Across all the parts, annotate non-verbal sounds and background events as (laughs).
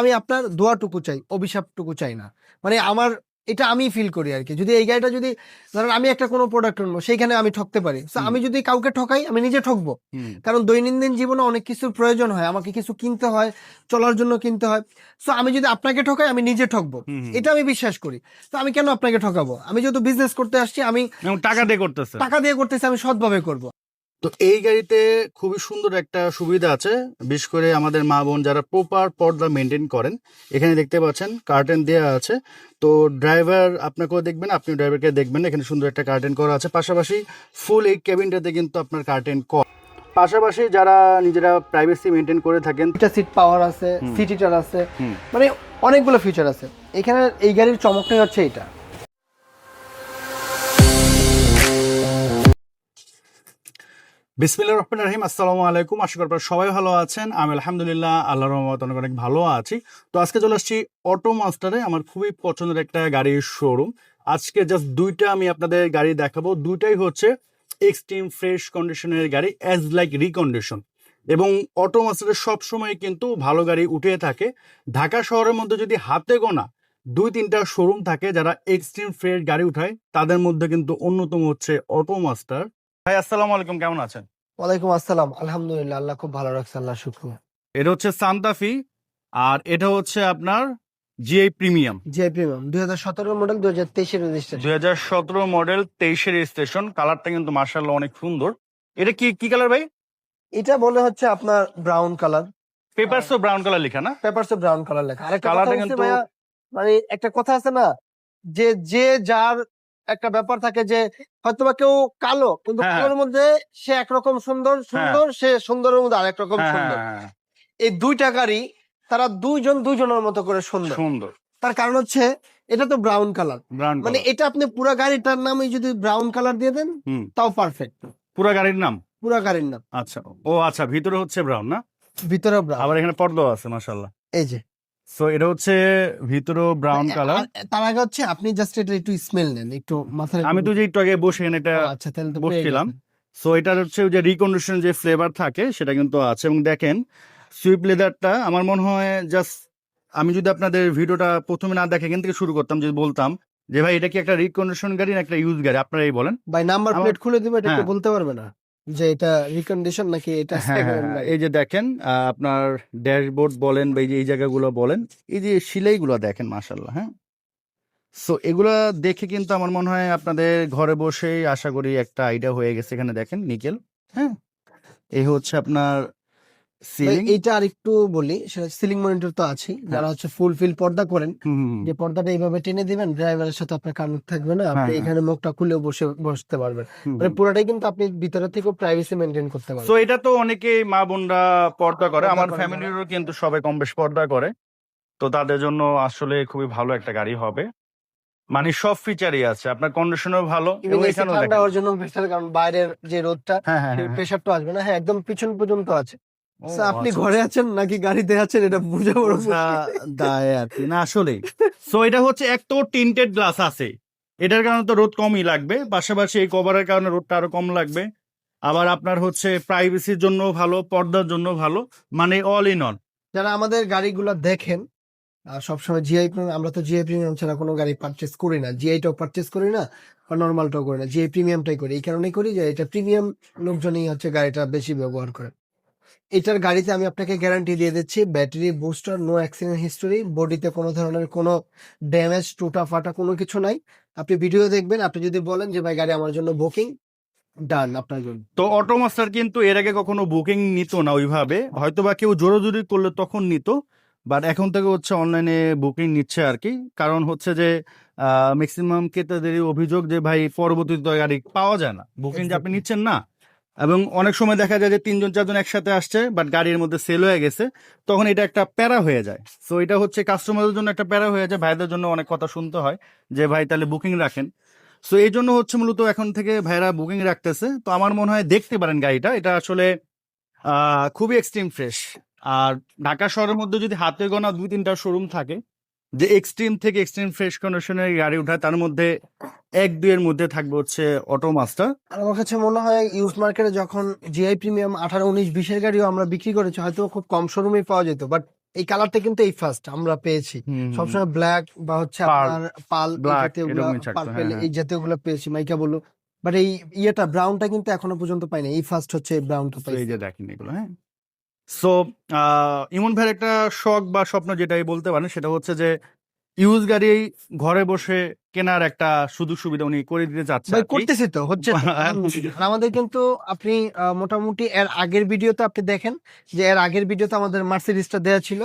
আমি আপনার দোয়াটুকু চাই অভিশাপটুকু চাই না। মানে আমার এটা আমি ফিল করি আর কি যদি এই গাড়িটা যদি ধরেন আমি একটা কোনো প্রোডাক্ট আনব সেইখানে আমি ঠকতে পারি। আমি যদি কাউকে ঠকাই আমি নিজে ঠকবো। কারণ দৈনন্দিন জীবনে অনেক কিছুর প্রয়োজন হয় আমাকে কিছু কিনতে হয় চলার জন্য কিনতে হয়। সো আমি যদি আপনাকে ঠকাই আমি নিজে ঠকবো। এটা আমি বিশ্বাস করি। তো আমি কেন আপনাকে ঠকাবো? আমি যেহেতু বিজনেস করতে আসছি আমি টাকা দিয়ে করতেছি। টাকা দিয়ে করতেছি আমি সৎভাবে করব। তো এই গাড়িতে খুবই সুন্দর একটা সুবিধা আছে। বিশেষ করে আমাদের মা বোন যারা প্রপার পর্দা মেনটেন করেন এখানে দেখতে পাচ্ছেন কার্টেন দেওয়া আছে। তো ড্রাইভার আপনাকেও দেখবেন আপনি ড্রাইভারকে দেখবেন এখানে সুন্দর একটা কার্টেন করা আছে। পাশাপাশি ফুল এই ক্যাবিনটাতে কিন্তু আপনার কার্টেন করা। পাশাপাশি যারা নিজেরা প্রাইভেসি মেনটেন করে থাকেন সিট পাওয়ার আছে। সিট হিটার আছে মানে অনেকগুলো ফিচার আছে। এখানে এই গাড়ির চমকটাই হচ্ছে এটা। বিসমিল্লা রহমান রহিম, আসসালামু আলাইকুম। আশা করি সবাই ভালো আছেন। আমি আলহামদুলিল্লাহ আল্লাহ রহমত অনেক অনেক ভালো আছি। তো আজকে চলে আসছি অটো মাস্টারে আমার খুবই পছন্দের একটা গাড়ির শোরুম আজকে জাস্ট দুইটা আমি আপনাদের গাড়ি দেখাবো। দুইটাই হচ্ছে এক্সট্রিম ফ্রেশ কন্ডিশনের গাড়ি অ্যাজ লাইক রিকন্ডিশন এবং অটো মাস্টারে সবসময় কিন্তু ভালো গাড়ি উঠে থাকে। ঢাকা শহরের মধ্যে যদি হাতে গোনা দুই তিনটা শোরুম থাকে যারা এক্সট্রিম ফ্রেশ গাড়ি উঠায়, তাদের মধ্যে কিন্তু অন্যতম হচ্ছে অটো মাস্টার ভাই, আসসালামু আলাইকুম, কেমন আছেন? ওয়ালাইকুম আসসালাম। আলহামদুলিল্লাহ আল্লাহ খুব ভালো রাখছে আল্লাহ শুক্র। এটা হচ্ছে সান্তাফি আর এটা হচ্ছে আপনার জিআই প্রিমিয়াম। জিআই প্রিমিয়াম দুই হাজার সতেরো মডেল দুই হাজার তেইশের রেজিস্ট্রেশন দুই হাজার সতেরো মডেল তেইশের স্টেশন কালারটা কিন্তু মার্শাল্লাহ অনেক সুন্দর। এটা কি কি কালার ভাই? এটা বলে হচ্ছে আপনার ব্রাউন কালার পেপারস তো ব্রাউন কালার লেখা না? পেপারসে ব্রাউন কালার লেখা। কথা হচ্ছে কিন্তু- মানে একটা কথা আছে না যে যে যার একটা ব্যাপার থাকে যে হয়তোবা কেউ কালো কিন্তু হ্যাঁ, হ্যাঁ। কালোর মধ্যে সে একরকম সুন্দর সুন্দর সে সুন্দরের মধ্যে আরেক রকম হ্যাঁ, সুন্দর। হ্যাঁ, হ্যাঁ, এই দুইটা গাড়ি তারা দুইজন দুইজনের মতো করে সুন্দর। সুন্দর। তার কারণ হচ্ছে এটা তো ব্রাউন কালার মানে এটা আপনি পুরো গাড়িটার নামে যদি ব্রাউন কালার দিয়ে দেন তাও পারফেক্ট পুরো গাড়ির নাম? পুরো গাড়ির নাম। আচ্ছা। ও আচ্ছা ভিতরে হচ্ছে ব্রাউন না? ভিতরে ব্রাউন আবার এখানে পর্দাও আছে মাশাল্লাহ এই যে। সো এটা হচ্ছে ভিতরেও ব্রাউন কালার তার আগে হচ্ছে আপনি জাস্ট এটা একটু স্মেল নেন একটু মাথায় আমি তো যে একটু আগে বসে এটা আচ্ছা তাহলে তো বসছিলাম। সো এটার হচ্ছে যে রিকন্ডিশন যে ফ্লেভার থাকে সেটা কিন্তু আছে। এবং দেখেন সুইপ লেদারটা আমার মনে হয় জাস্ট আমি যদি আপনাদের ভিডিওটা প্রথমে না দেখে এখান থেকে শুরু করতাম যদি বলতাম যে ভাই এটা কি একটা রিকন্ডিশন গাড়ি না একটা ইউজ গাড়ি? আপনারাই বলেন। ভাই নাম্বার প্লেট খুলে দিবে এটা হ্যাঁ। বলতে পারবে না? যে এটা রিকন্ডিশন নাকি এটা হ্যাঁ হ্যাঁ, হ্যাঁ? এই যে দেখেন আপনার ড্যাশবোর্ড বলেন বা এই যে এই জায়গাগুলো বলেন এই যে সিলাইগুলো দেখেন মাশাল্লাহ হ্যাঁ? সো এগুলা দেখে কিন্তু আমার মনে হয় আপনাদের ঘরে বসেই আশা করি একটা আইডিয়া হয়ে গেছে এখানে দেখেন নিকেল হ্যাঁ? এই হচ্ছে আপনার এইটা আর একটু বলি সেটা সিলিং মনিটর তো আছেই। হ্যাঁ। যারা হচ্ছে ফুল ফিল পর্দা করেন যে পর্দাটা এইভাবে টেনে দিবেন ড্রাইভারের সাথে আপনার কানেক্ট থাকবে না আপনি হ্যাঁ। এখানে মুখটা খুলেও বসে বসতে পারবেন। মানে পুরোটাই কিন্তু আপনি ভিতরে থেকেও প্রাইভেসি মেনটেন করতে সো পারবেন এটা তো অনেকেই মা বোনরা পর্দা করে আমার ফ্যামিলিরও কিন্তু সবাই কম বেশ পর্দা করে। তো তাদের জন্য আসলে খুবই ভালো একটা গাড়ি হবে। মানে সব ফিচারই আছে আপনার কন্ডিশনও ভালো এখানেও ঠান্ডা জন্য কারণ বাইরের যে রোদটা হ্যাঁ হ্যাঁ হ্যাঁ প্রেশারটা আসবে না। হ্যাঁ একদম পিছন পর্যন্ত আছে। আপনি আচ্ছা, ঘরে আছেন নাকি গাড়িতে আছেন? এটা বুঝে বড় দায় আর কি। না আসলে সো (laughs) এটা হচ্ছে এক তো টিন্টেড গ্লাস আছে। এটার কারণে তো রোদ কমই লাগবে। পাশাপাশি এই কভারের কারণে রোদটা আরও কম লাগবে। আবার আপনার হচ্ছে প্রাইভেসির জন্য ভালো পর্দার জন্য ভালো। মানে অল ইন অল যারা আমাদের গাড়িগুলো দেখেন সবসময় জিআই আমরা তো জিআই প্রিমিয়াম ছাড়া কোনো গাড়ি পারচেস করি না। জিআইটাও পারচেস করি না বা নর্মালটাও করি না। জিআই প্রিমিয়ামটাই করি। এই কারণেই করি যে এটা প্রিমিয়াম লোকজনই হচ্ছে গাড়িটা বেশি ব্যবহার করে। এটার গাড়িতে আমি আপনাকে গ্যারান্টি দিয়ে দিচ্ছি battery booster no accident history বডিতে কোনো ধরনের কোনো ড্যামেজ টুটা ফাটা কোনো কিছু নাই। আপনি ভিডিও দেখবেন আপনি যদি বলেন যে ভাই গাড়ি আমার জন্য বুকিং ডান আপনার জন্য। তো অটো মাস্টার কিন্তু এর আগে কখনো বুকিং নিত না ওইভাবে হয়তো বা কেউ জোরাজুরি করলে তখন নিত বাট এখন থেকে হচ্ছে অনলাইনে বুকিং নিচ্ছে আর কি। কারণ হচ্ছে যে ম্যাক্সিমাম ক্রেতাদেরই অভিযোগ যে ভাই পরবর্তীতে গাড়ি পাওয়া যায় না বুকিং যে আপনি নিচ্ছেন না। এবং অনেক সময় দেখা যায় যে তিনজন, চারজন একসাথে আসছে বাট গাড়ির মধ্যে সেল হয়ে গেছে, তখন এটা একটা প্যারা হয়ে যায়। সো এটা হচ্ছে কাস্টমারদের জন্য একটা প্যারা হয়ে যায়, ভাইদের জন্য অনেক কথা শুনতে হয় যে, ভাই, তাহলে বুকিং রাখেন। সো এই জন্য হচ্ছে মূলত এখন থেকে ভাইরা বুকিং রাখতেছে। তো আমার মনে হয় দেখতে পারেন গাড়িটা, এটা আসলে খুবই এক্সট্রিম ফ্রেশ আর ঢাকা শহরের মধ্যে যদি হাতে গোনা দুই, তিনটা শোরুম থাকে যে এক্সট্রিম থেকে এক্সট্রিম ফ্রেশ কন্ডিশনের গাড়ি উঠায় তার মধ্যে এক দুইয়ের মধ্যে থাকবে হচ্ছে অটো মাস্টার আর আমার কাছে মনে হয় ইউজ মার্কেটে যখন জিআই প্রিমিয়াম আঠারো উনিশ বিশের গাড়িও আমরা বিক্রি করেছি হয়তো খুব কম শোরুমে পাওয়া যেত বাট এই কালারটা কিন্তু এই ফার্স্ট আমরা পেয়েছি। সবসময় ব্ল্যাক বা হচ্ছে আপনার পাল পার্পেল হ্যাঁ, হ্যাঁ। এই জাতীয়গুলো পেয়েছি মাইকা বলল। বাট এই ইয়েটা ব্রাউনটা কিন্তু এখনও পর্যন্ত পাইনি এই ফার্স্ট হচ্ছে ব্রাউনটা তো এই যে দেখেন এগুলো হ্যাঁ। সো ইমন ভাইয়ের একটা শখ বা স্বপ্ন যেটাই বলতে পারেন সেটা হচ্ছে যে ইউজ গাড়ি ঘরে বসে কেনার একটা সুযোগ সুবিধা উনি করে দিতে যাচ্ছে ভাই করতেছি তো হচ্ছে (laughs) আমাদের কিন্তু আপনি মোটামুটি এর আগের ভিডিওতে আপনি দেখেন যে এর আগের ভিডিওতে আমাদের মার্সিডিসটা দেওয়া ছিল।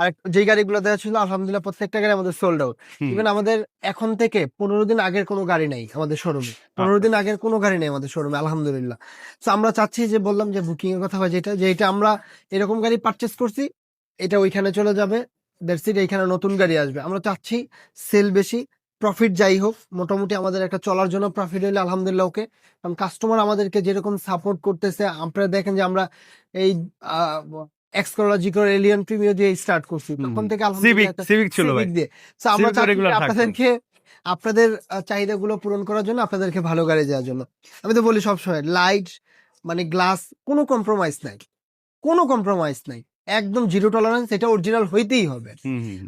আর যেই গাড়িগুলো দেওয়া ছিল আলহামদুলিল্লাহ প্রত্যেকটা গাড়ি আমাদের সোল্ড আউট ইভেন আমাদের এখন থেকে পনেরো দিন আগের কোনো গাড়ি নাই আমাদের শোরুমে পনেরো দিন আগের কোনো গাড়ি নেই আমাদের শোরুমে আলহামদুলিল্লাহ। তো আমরা চাচ্ছি যে বললাম যে বুকিং এর কথা হয় যেটা যে এটা আমরা এরকম গাড়ি পারচেস করছি এটা ওইখানে চলে যাবে। দ্যাটস ইট এইখানে নতুন গাড়ি আসবে। আমরা চাচ্ছি সেল বেশি প্রফিট যাই হোক মোটামুটি আমাদের একটা চলার জন্য প্রফিট হইলে আলহামদুলিল্লাহ ওকে। কারণ কাস্টমার আমাদেরকে যেরকম সাপোর্ট করতেছে আপনারা দেখেন যে আমরা এই এক্সকোলজিক্যাল এলিয়ান প্রিমিয়ার দিয়ে স্টার্ট করছি। তখন থেকে আলহামদুলিল্লাহ সিভিক ছিল ভাই। আমরা থাকতো। আপনাদেরকে আপনাদের চাহিদাগুলো পূরণ করার জন্য আপনাদেরকে ভালো গাড়ি দেওয়ার জন্য। আমি তো বলি সবসময় লাইট মানে গ্লাস কোনো কম্প্রোমাইজ নাই। কোনো কম্প্রোমাইজ নাই। একদম জিরো টলারেন্স এটা অরিজিনাল হইতেই হবে।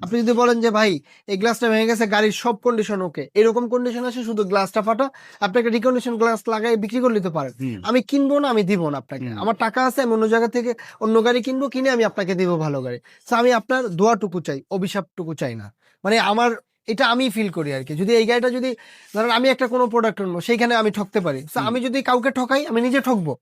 আপনি যদি বলেন যে ভাই এই গ্লাসটা ভেঙে গেছে গাড়ির সব কন্ডিশন ওকে এরকম কন্ডিশন আছে শুধু গ্লাসটা ফাটা আপনি একটা রিকন্ডিশন গ্লাস লাগাই বিক্রি করে নিতে পারেন। আমি কিনবো না আমি দিব না আপনাকে। আমার টাকা আছে আমি অন্য জায়গা থেকে অন্য গাড়ি কিনবো কিনে আমি আপনাকে দিব ভালো গাড়ি। আমি আপনার দোয়াটুকু চাই অভিশাপটুকু চাই না। মানে আমার এটা আমি ফিল করি আর কি। যদি এই গাড়িটা যদি ধরেন আমি একটা কোনো প্রোডাক্ট আনব সেইখানে আমি ঠকতে পারি। তো আমি যদি কাউকে ঠকাই আমি নিজে ঠকবো।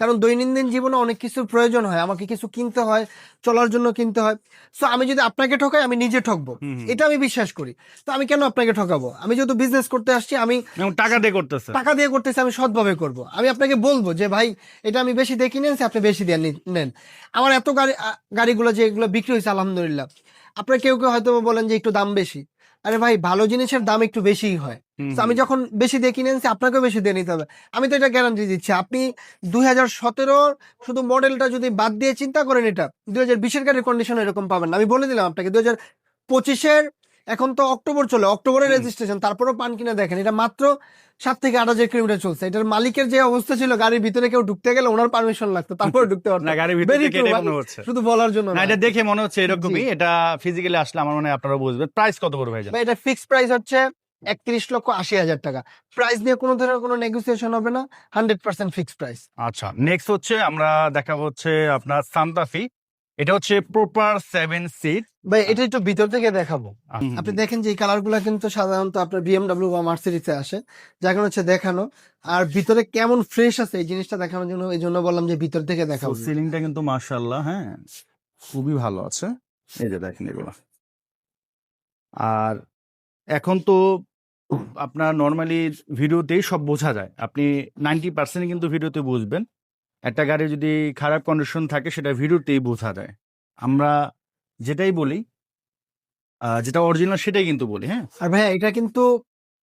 কারণ দৈনন্দিন জীবনে অনেক কিছুর প্রয়োজন হয় আমাকে কিছু কিনতে হয় চলার জন্য কিনতে হয়। সো আমি যদি আপনাকে ঠকাই আমি নিজে ঠকবো। এটা আমি বিশ্বাস করি। তো আমি কেন আপনাকে ঠকাবো? আমি যেহেতু বিজনেস করতে আসছি আমি টাকা দিয়ে করতেছে। টাকা দিয়ে করতেছি আমি সৎভাবে করব। আমি আপনাকে বলব যে ভাই এটা আমি বেশি দিয়ে কিনে আনছি, আপনি বেশি দিয়ে নেন। আমার এত গাড়ি গাড়িগুলো যেগুলো বিক্রি হয়েছে আলহামদুলিল্লাহ। আপনার কেউ কেউ হয়তো বলেন যে একটু দাম বেশি। আরে ভাই ভালো জিনিসের দাম একটু বেশি হয়। আমি যখন বেশি দিয়ে কিনে আনছি আপনাকেও বেশি দিয়ে নিতে হবে। আমি তো এটা গ্যারান্টি দিচ্ছি। আপনি দুই হাজার সতেরোর শুধু মডেলটা যদি বাদ দিয়ে চিন্তা করেন এটা দুই হাজার বিশের গাড়ির কন্ডিশন এরকম পাবেন আমি বলে দিলাম আপনাকে দুই হাজার পঁচিশের এখন তো অক্টোবর চলে অক্টোবরের রেজিস্ট্রেশন তারপরেও পান কিনে দেখেন এটা মাত্র সাত থেকে আট হাজার কিলোমিটার চলছে। এটার মালিকের যে অবস্থা ছিল গাড়ির ভিতরে কেউ ঢুকতে গেলে ওনার পারমিশন লাগতো তারপরে ঢুকতে পারতো। না গাড়ির ভিতরে এটাই মানে হচ্ছে। শুধু বলার জন্য না। এটা দেখে মনে হচ্ছে এরকমই এটা ফিজিক্যালি আসলে আমার মনে হয় আপনারা বুঝবেন। প্রাইস কত ভাই, এটা ফিক্স প্রাইস হচ্ছে একত্রিশ লক্ষ আশি হাজার টাকা। প্রাইস নিয়ে কোনো ধরনের কোনো নেগোসিয়েশন হবে না হান্ড্রেড পার্সেন্ট ফিক্স প্রাইস আচ্ছা নেক্সট হচ্ছে আমরা দেখাবো হচ্ছে আপনার সান্তাফি এটা হচ্ছে প্রপার সেভেন সিট ভাই এটা একটু ভিতর থেকে দেখাবো। আপনি দেখেন যে এই কালারগুলা কিন্তু সাধারণত আপনার বিএমডাব্লিউ বা মার্সিডিসে আসে যাকে হচ্ছে দেখানো। আর ভিতরে কেমন ফ্রেশ আছে এই জিনিসটা দেখানোর জন্য এই জন্য বললাম যে ভিতর থেকে দেখাবো। সিলিংটা কিন্তু মাশাআল্লাহ হ্যাঁ। খুবই ভালো আছে। এই যে দেখেন এগুলো। আর এখন তো আপনার নর্মালি ভিডিওতেই সব বোঝা যায়। আপনি নাইনটি পার্সেন্ট কিন্তু ভিডিওতে বুঝবেন। একটা গাড়ি যদি খারাপ কন্ডিশন থাকে সেটা ভিডিওতেই বোঝা যায়। আমরা যেটাই বলি যেটা অরিজিনাল সেটাই কিন্তু বলি হ্যাঁ? আর ভাইয়া এটা কিন্তু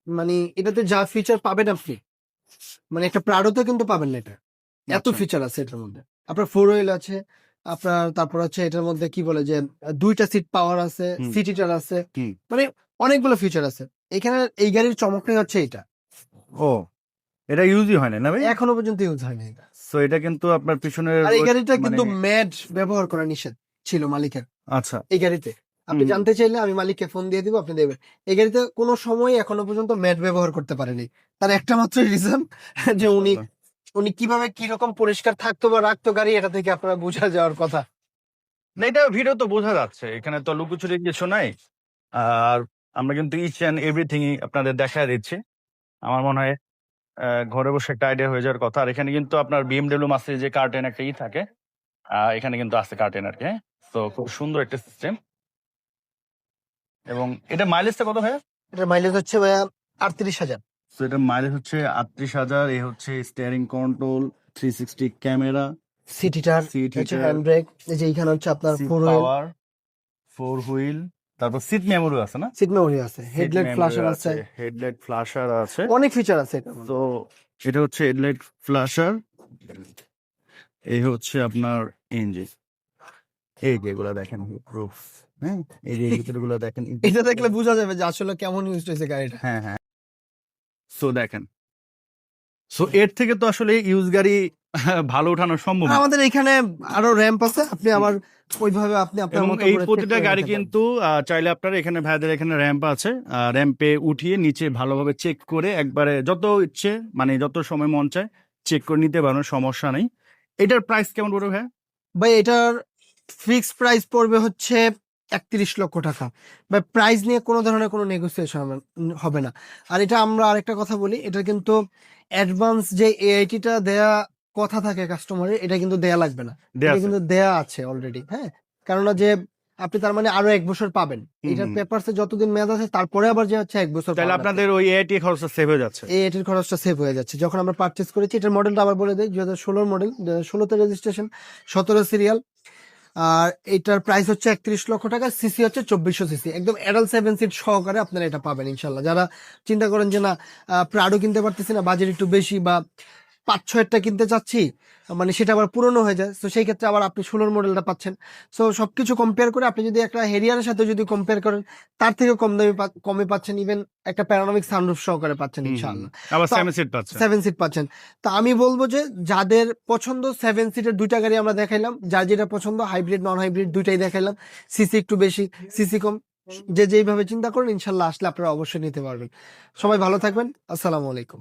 মানে এটাতে যা ফিচার পাবেন আপনি মানে একটা প্রাডোতে কিন্তু পাবেন না এটা। এত আচ্ছা। ফিচার আছে এটার মধ্যে। আপনার ফোর হুইল আছে আপনার তারপর হচ্ছে এটার মধ্যে কি বলে যে দুইটা সিট পাওয়ার আছে হুম। সিট হিটার আছে। মানে অনেকগুলো ফিচার আছে। এখানে এই গাড়ির চমকটাই হচ্ছে এটা। ও এটা ইউজই হয় না না ভাই এখনও পর্যন্ত ইউজ হয়নি এটা। সো এটা কিন্তু আপনার পিছনের আর এই গাড়িটা কিন্তু মানে- ম্যাড ব্যবহার করা নিষেধ ছিল মালিকের। আচ্ছা। এই গাড়িতে। আপনি জানতে চাইলে আমি মালিককে ফোন দিয়ে দিব আপনি দেবেন এই গাড়িতে কোনো সময় এখনও পর্যন্ত ম্যাট ব্যবহার করতে পারেনি। তার একটা মাত্র রিজন (laughs) যে উনি উনি কীভাবে কীরকম পরিষ্কার থাকতো বা রাখতো গাড়ি এটা থেকে আপনারা বোঝা যাওয়ার কথা। না এটা ভিডিও তো বোঝা যাচ্ছে। এখানে তো লুকোচুরি কিছু নাই। আর আমরা কিন্তু ইচ অ্যান্ড এভরিথিং আপনাদের দেখা দিচ্ছি। আমার মনে হয় ঘরে বসে একটা আইডিয়া হয়ে যাওয়ার কথা। আর এখানে কিন্তু আপনার বিএমডব্লিউ মাসে যে কার্টেন একটা ই থাকে এখানে কিন্তু আছে কার্টেন আর কি হ্যাঁ? তো খুব সুন্দর একটা সিস্টেম এবং এটা মাইলেজটা কত হয় এটা মাইলেজ হচ্ছে ভাইয়া আটত্রিশ হাজার। তো এটা মাইলেজ হচ্ছে আটত্রিশ হাজার। এ হচ্ছে steering control three sixty camera seat heater seat হচ্ছে হ্যান্ড ব্রেক এই যে এখানে হচ্ছে আপনার ফোর হুইল ফোর হুইল তারপর সিট মেমোরি আছে না? সিট মেমোরি আছে হেডলাইট ফ্ল্যাশার আছে হেডলাইট ফ্ল্যাশার আছে। অনেক ফিচার আছে তো এটা হচ্ছে হেডলাইট ফ্ল্যাশার এই হচ্ছে আপনার ইঞ্জিন এই যে এগুলা দেখেন প্রুফ হ্যাঁ? এই যে দেখেন। (laughs) এটা দেখলে বোঝা যাবে যে আসলে কেমন ইউজ হয়েছে গাড়িটা। হ্যাঁ হ্যাঁ। সো দেখেন সো এর থেকে তো আসলে ইউজ গাড়ি ভালো উঠানো সম্ভব আমাদের এখানে আরও র্যাম্প আছে আপনি আমার ওইভাবে আপনি আপনার মতো এই প্রতিটা গাড়ি কিন্তু চাইলে আপনার এখানে ভাইদের এখানে র্যাম্প আছে র্যাম্পে উঠিয়ে নিচে ভালোভাবে চেক করে একবারে যত ইচ্ছে মানে যত সময় মন চায় চেক করে নিতে পারবেন সমস্যা নেই। এটার প্রাইস কেমন পড়বে ভাই ভাই এটার ফিক্স প্রাইস পড়বে হচ্ছে একত্রিশ লক্ষ টাকা। ভাই প্রাইস নিয়ে কোনো ধরনের কোনো নেগোসিয়েশন হবে না আর এটা আমরা আরেকটা কথা বলি এটা কিন্তু অ্যাডভান্স যে এআইটিটা দেয়া কথা থাকে কাস্টমারের এটা কিন্তু দেয়া লাগবে না। এটা কিন্তু দেয়া আছে অলরেডি হ্যাঁ? কেননা যে আপনি তার মানে আরও এক বছর পাবেন। এটার। পেপারসে যতদিন মেয়াদ আছে তারপরে আবার যে হচ্ছে এক বছর তাহলে। আপনাদের ওই এআইটি খরচটা সেভ হয়ে যাচ্ছে। এটির খরচটা সেভ হয়ে যাচ্ছে। যখন আমরা পারচেস করেছি এটার মডেলটা আবার বলে দিই দুই হাজার ষোলোর মডেল ষোলোতে রেজিস্ট্রেশন সতেরো সিরিয়াল আর এটার প্রাইস হচ্ছে একত্রিশ লক্ষ টাকা সিসি হচ্ছে চব্বিশশো সিসি একদম অ্যাডাল সেভেন সিট সহকারে আপনারা এটা পাবেন ইনশাল্লাহ যারা চিন্তা করেন যে না প্রাডো কিনতে পারতেছি না বাজেট একটু বেশি বা পাঁচ ছয়েরটা কিনতে চাচ্ছি মানে সেটা আবার পুরনো হয়ে যায়। তো সেই ক্ষেত্রে আবার আপনি ষোলোর মডেলটা পাচ্ছেন। সো সবকিছু কম্পেয়ার করে আপনি যদি একটা হেরিয়ারের সাথে যদি কম্পেয়ার করেন তার থেকে কম দামে কমে পাচ্ছেন। ইভেন একটা প্যারানমিক সানরুফ সহকারে পাচ্ছেন। ইনশাআল্লাহ। আবার সেভেন সিট পাচ্ছে সেভেন সিট পাচ্ছেন। তো আমি বলব যে যাদের পছন্দ সেভেন সিটের দুইটা গাড়ি আমরা দেখাইলাম যার যেটা পছন্দ হাইব্রিড নন হাইব্রিড দুইটাই দেখাইলাম। সিসি একটু বেশি সিসি কম। যে যেইভাবে চিন্তা করেন ইনশাল্লাহ আসলে আপনারা অবশ্যই নিতে পারবেন। সবাই ভালো থাকবেন। আসসালামু আলাইকুম।